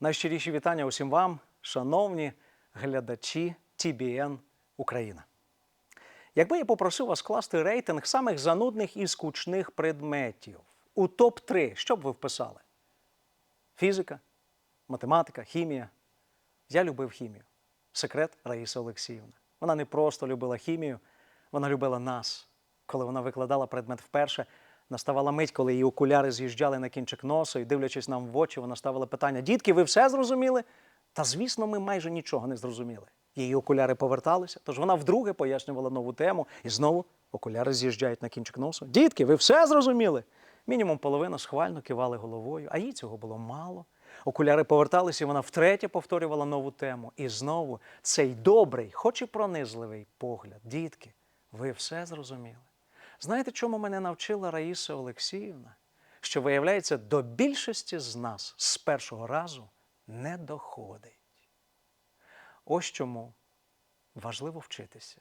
Найщиріші вітання усім вам, шановні глядачі TBN Україна. Якби я попросив вас скласти рейтинг самих занудних і скучних предметів у топ-3, що б ви вписали? Фізика, математика, хімія. Я любив хімію. Секрет Раїси Олексіївна. Вона не просто любила хімію, вона любила нас. Коли вона викладала предмет вперше, наставала мить, коли її окуляри з'їжджали на кінчик носа, і дивлячись нам в очі, вона ставила питання: Дітки, ви все зрозуміли? Та звісно, ми майже нічого не зрозуміли. Її окуляри поверталися, тож вона вдруге пояснювала нову тему, і знову окуляри з'їжджають на кінчик носа. Дітки, ви все зрозуміли? Мінімум половина схвально кивали головою, а їй цього було мало. Окуляри поверталися, і вона втретє повторювала нову тему. І знову цей добрий, хоч і пронизливий погляд. Дітки, ви все зрозуміли. Знаєте, чому мене навчила Раїса Олексіївна? Що, виявляється, до більшості з нас з першого разу не доходить. Ось чому важливо вчитися.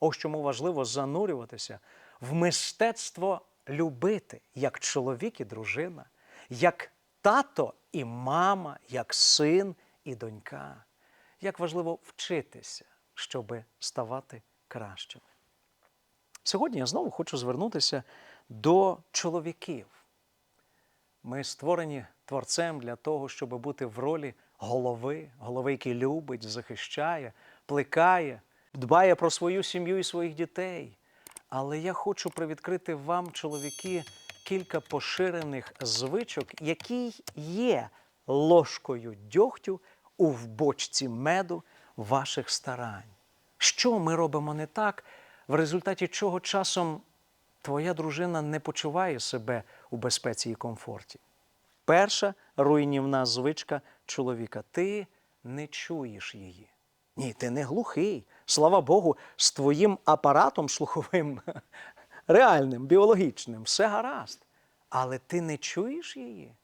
Ось чому важливо занурюватися в мистецтво любити, як чоловік і дружина, як тато і мама, як син і донька. Як важливо вчитися, щоби ставати кращими. Сьогодні я знову хочу звернутися до чоловіків. Ми створені творцем для того, щоб бути в ролі голови, голови, який любить, захищає, плекає, дбає про свою сім'ю і своїх дітей. Але я хочу привідкрити вам, чоловіки, кілька поширених звичок, які є ложкою дьогтю у вбочці меду ваших старань. Що ми робимо не так, в результаті чого часом твоя дружина не почуває себе у безпеці і комфорті? Перша руйнівна звичка чоловіка ти не чуєш її. Ні, ти не глухий. Слава Богу, з твоїм апаратом слуховим, реальним, біологічним, все гаразд. Але ти не чуєш її.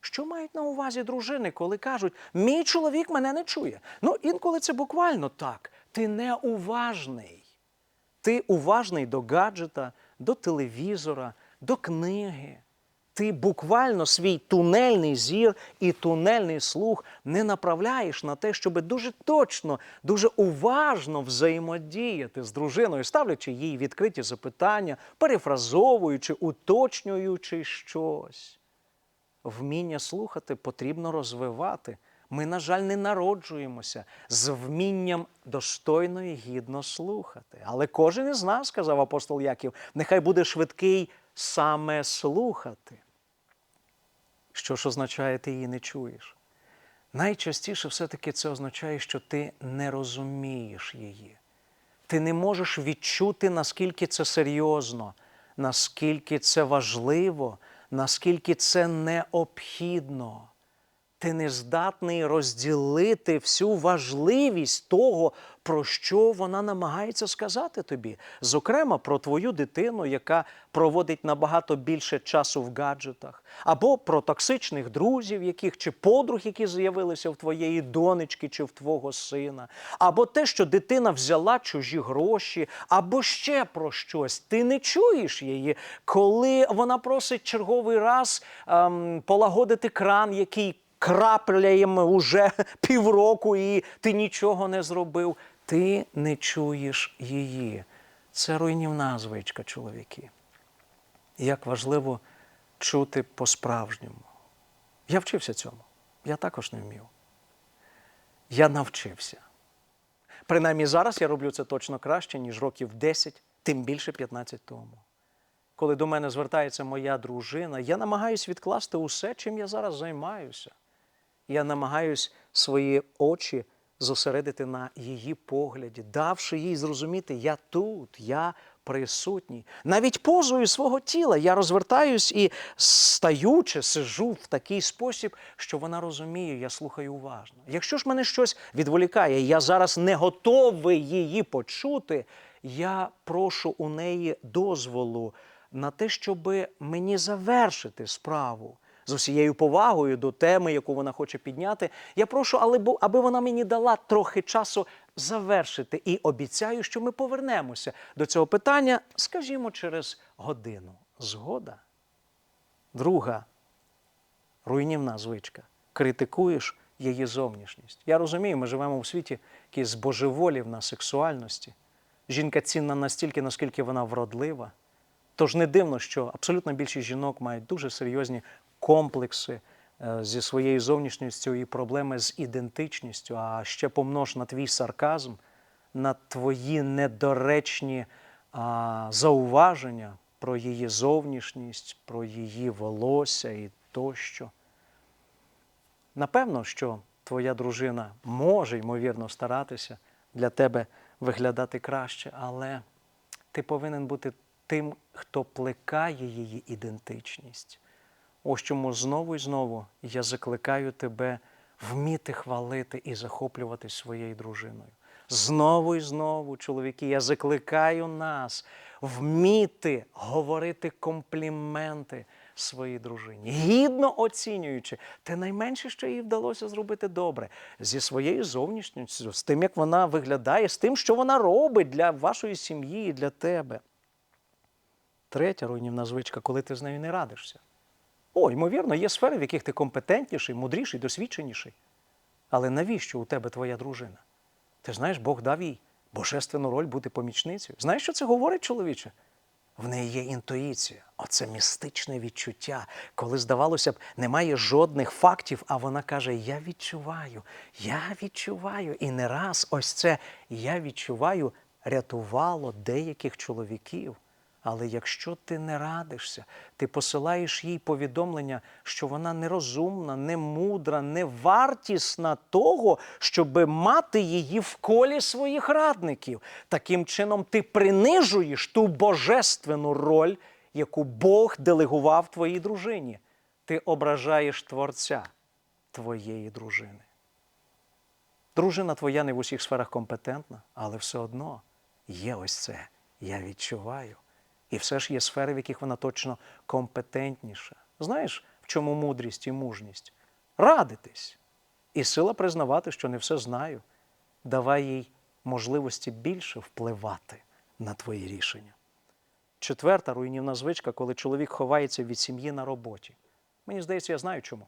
Що мають на увазі дружини, коли кажуть, мій чоловік мене не чує? Ну, інколи це буквально так. Ти неуважний. Ти уважний до гаджета, до телевізора, до книги. Ти буквально свій тунельний зір і тунельний слух не направляєш на те, щоб дуже точно, дуже уважно взаємодіяти з дружиною, ставлячи їй відкриті запитання, перефразовуючи, уточнюючи щось. Вміння слухати потрібно розвивати. Ми, на жаль, не народжуємося з вмінням достойно і гідно слухати. Але кожен із нас, сказав апостол Яків, нехай буде швидкий саме слухати. Що ж означає, ти її не чуєш? Найчастіше все-таки це означає, що ти не розумієш її. Ти не можеш відчути, наскільки це серйозно, наскільки це важливо, наскільки це необхідно. Ти не здатний розділити всю важливість того, про що вона намагається сказати тобі. Зокрема, про твою дитину, яка проводить набагато більше часу в гаджетах, або про токсичних друзів, яких чи подруг, які з'явилися в твоєї донечки чи в твого сина, або те, що дитина взяла чужі гроші, або ще про щось. Ти не чуєш її, коли вона просить черговий раз ем, полагодити кран, який крапляємо уже півроку, і ти нічого не зробив. Ти не чуєш її. Це руйнівна звичка, чоловіки. Як важливо чути по-справжньому. Я вчився цьому. Я також не вмів. Я навчився. Принаймні зараз я роблю це точно краще, ніж років 10, тим більше 15 тому. Коли до мене звертається моя дружина, я намагаюся відкласти усе, чим я зараз займаюся. Я намагаюсь свої очі зосередити на її погляді, давши їй зрозуміти, я тут, я присутній. Навіть позою свого тіла я розвертаюсь і стаючи, сижу в такий спосіб, що вона розуміє, я слухаю уважно. Якщо ж мене щось відволікає, я зараз не готовий її почути, я прошу у неї дозволу на те, щоб мені завершити справу з усією повагою до теми, яку вона хоче підняти. Я прошу, аби вона мені дала трохи часу завершити. І обіцяю, що ми повернемося до цього питання, скажімо, через годину. Згода. Друга руйнівна звичка. Критикуєш її зовнішність. Я розумію, ми живемо в світі, який збожеволів на сексуальності. Жінка цінна настільки, наскільки вона вродлива. Тож не дивно, що абсолютно більшість жінок мають дуже серйозні комплекси е, зі своєю зовнішністю і проблеми з ідентичністю, а ще помнож на твій сарказм, на твої недоречні а, зауваження про її зовнішність, про її волосся і тощо. Напевно, що твоя дружина може, ймовірно, старатися для тебе виглядати краще, але ти повинен бути тим, хто плекає її ідентичність. Ось чому знову і знову я закликаю тебе вміти хвалити і захоплюватись своєю дружиною. Знову і знову, чоловіки, я закликаю нас вміти говорити компліменти своїй дружині, гідно оцінюючи те найменше, що їй вдалося зробити добре, зі своєю зовнішністю, з тим, як вона виглядає, з тим, що вона робить для вашої сім'ї і для тебе. Третя руйнівна звичка, коли ти з нею не радишся. О, ймовірно, є сфери, в яких ти компетентніший, мудріший, досвідченіший. Але навіщо у тебе твоя дружина? Ти знаєш, Бог дав їй божественну роль бути помічницею. Знаєш, що це говорить чоловіче? В неї є інтуїція, оце містичне відчуття, коли, здавалося б, немає жодних фактів, а вона каже: Я відчуваю, я відчуваю. І не раз ось це я відчуваю рятувало деяких чоловіків. Але якщо ти не радишся, ти посилаєш їй повідомлення, що вона нерозумна, не мудра, не вартісна того, щоб мати її в колі своїх радників. Таким чином, ти принижуєш ту божественну роль, яку Бог делегував твоїй дружині. Ти ображаєш Творця твоєї дружини. Дружина твоя не в усіх сферах компетентна, але все одно є ось це. Я відчуваю. І все ж є сфери, в яких вона точно компетентніша. Знаєш, в чому мудрість і мужність? Радитись. І сила признавати, що не все знаю. Давай їй можливості більше впливати на твої рішення. Четверта руйнівна звичка, коли чоловік ховається від сім'ї на роботі. Мені здається, я знаю чому.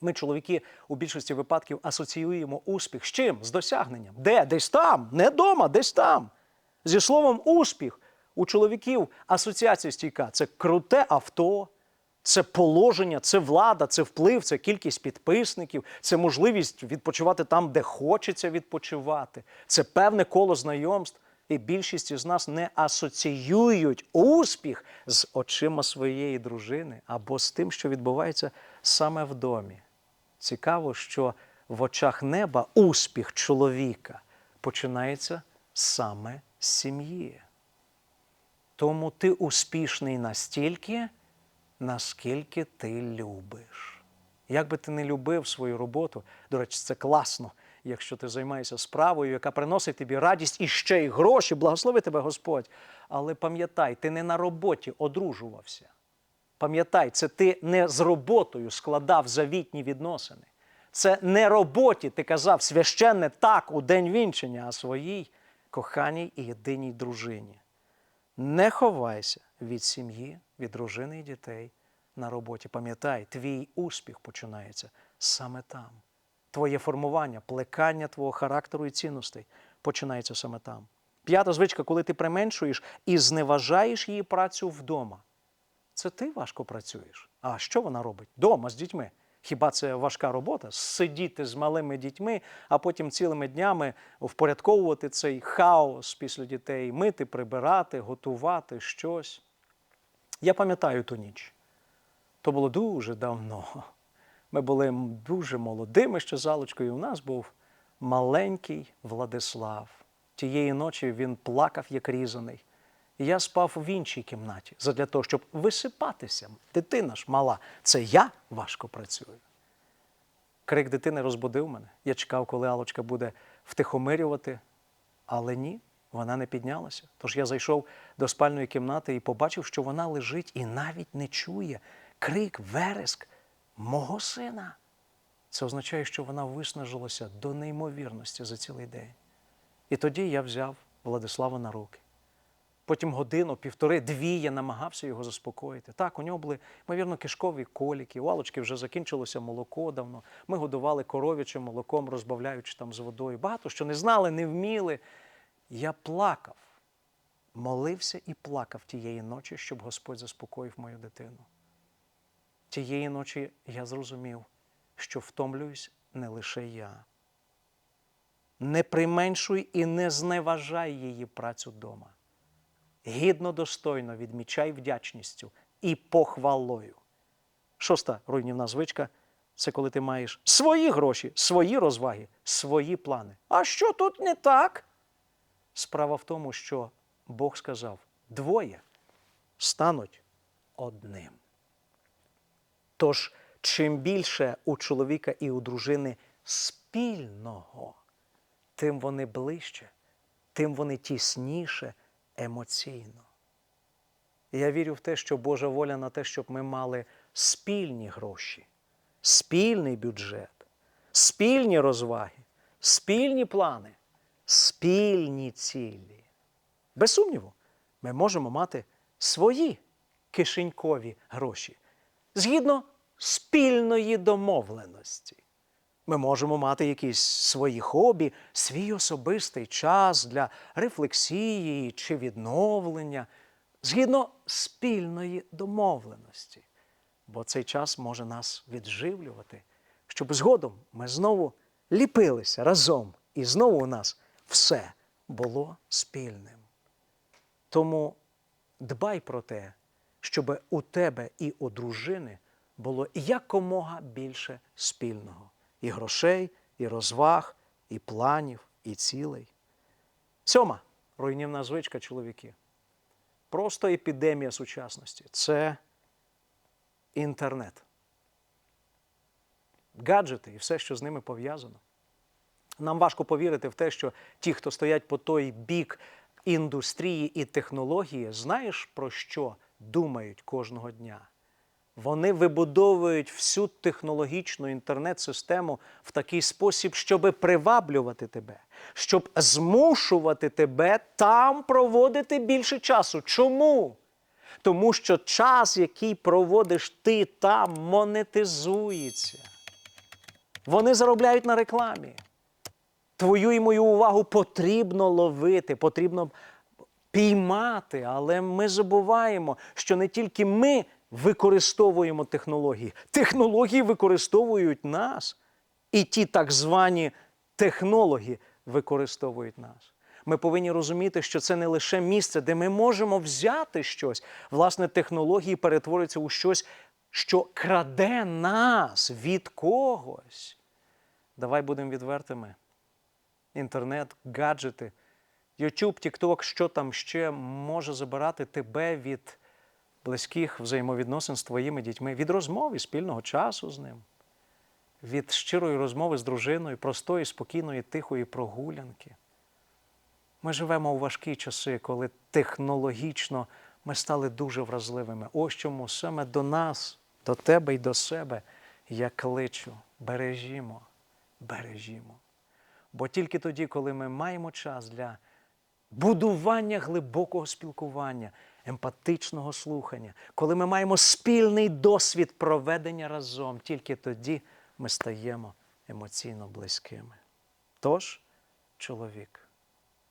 Ми, чоловіки, у більшості випадків асоціюємо успіх з чим? З досягненням. Де? Десь там, не вдома, десь там. Зі словом успіх у чоловіків асоціація стійка це круте авто, це положення, це влада, це вплив, це кількість підписників, це можливість відпочивати там, де хочеться відпочивати, це певне коло знайомств. І більшість із нас не асоціюють успіх з очима своєї дружини або з тим, що відбувається саме в домі. Цікаво, що в очах неба успіх чоловіка починається саме з сім'ї. Тому ти успішний настільки, наскільки ти любиш. Як би ти не любив свою роботу, до речі, це класно, якщо ти займаєшся справою, яка приносить тобі радість і ще й гроші, благослови тебе Господь. Але пам'ятай, ти не на роботі одружувався. Пам'ятай, це ти не з роботою складав завітні відносини. Це не роботі ти казав священне так у день вінчення, а своїй коханій і єдиній дружині. Не ховайся від сім'ї, від дружини і дітей на роботі. Пам'ятай, твій успіх починається саме там. Твоє формування, плекання твого характеру і цінностей починається саме там. П'ята звичка, коли ти применшуєш і зневажаєш її працю вдома. Це ти важко працюєш. А що вона робить? Дома з дітьми. Хіба це важка робота? Сидіти з малими дітьми, а потім цілими днями впорядковувати цей хаос після дітей, мити, прибирати, готувати щось. Я пам'ятаю ту ніч. То було дуже давно. Ми були дуже молодими ще залочкою. У нас був маленький Владислав. Тієї ночі він плакав, як різаний. Я спав в іншій кімнаті задля того, щоб висипатися. Дитина ж мала, це я важко працюю. Крик дитини розбудив мене. Я чекав, коли Алочка буде втихомирювати, але ні, вона не піднялася. Тож я зайшов до спальної кімнати і побачив, що вона лежить і навіть не чує крик, вереск мого сина. Це означає, що вона виснажилася до неймовірності за цілий день. І тоді я взяв Владислава на руки. Потім годину, півтори, дві я намагався його заспокоїти. Так, у нього були, ймовірно, кишкові коліки, у Алочки вже закінчилося молоко давно. Ми годували коров'ячим молоком, розбавляючи там з водою. Багато що не знали, не вміли. Я плакав, молився і плакав тієї ночі, щоб Господь заспокоїв мою дитину. Тієї ночі я зрозумів, що втомлююсь не лише я. Не применшуй і не зневажай її працю вдома. Гідно достойно відмічай вдячністю і похвалою. Шоста руйнівна звичка це коли ти маєш свої гроші, свої розваги, свої плани. А що тут не так? Справа в тому, що Бог сказав: двоє стануть одним. Тож, чим більше у чоловіка і у дружини спільного, тим вони ближче, тим вони тісніше емоційно. Я вірю в те, що Божа воля на те, щоб ми мали спільні гроші, спільний бюджет, спільні розваги, спільні плани, спільні цілі. Без сумніву, ми можемо мати свої кишенькові гроші згідно спільної домовленості. Ми можемо мати якісь свої хобі, свій особистий час для рефлексії чи відновлення згідно спільної домовленості. Бо цей час може нас відживлювати, щоб згодом ми знову ліпилися разом, і знову у нас все було спільним. Тому дбай про те, щоб у тебе і у дружини було якомога більше спільного і грошей, і розваг, і планів, і цілей. Сьома руйнівна звичка чоловіки. Просто епідемія сучасності це інтернет. Гаджети і все, що з ними пов'язано. Нам важко повірити в те, що ті, хто стоять по той бік індустрії і технології, знаєш про що думають кожного дня? Вони вибудовують всю технологічну інтернет-систему в такий спосіб, щоб приваблювати тебе, щоб змушувати тебе там проводити більше часу. Чому? Тому що час, який проводиш ти там, монетизується. Вони заробляють на рекламі. Твою і мою увагу потрібно ловити, потрібно піймати, але ми забуваємо, що не тільки ми використовуємо технології, технології використовують нас. І ті так звані технологи використовують нас. Ми повинні розуміти, що це не лише місце, де ми можемо взяти щось. Власне, технології перетворюються у щось, що краде нас від когось. Давай будемо відвертими. Інтернет, гаджети, YouTube, TikTok, що там ще може забирати тебе від близьких взаємовідносин з твоїми дітьми, від розмови, спільного часу з ним, від щирої розмови з дружиною, простої, спокійної, тихої прогулянки. Ми живемо у важкі часи, коли технологічно ми стали дуже вразливими. Ось чому саме до нас, до тебе і до себе я кличу, бережімо, бережімо. Бо тільки тоді, коли ми маємо час для будування глибокого спілкування, емпатичного слухання, коли ми маємо спільний досвід проведення разом, тільки тоді ми стаємо емоційно близькими. Тож, чоловік,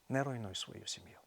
не руйнуй свою сім'ю.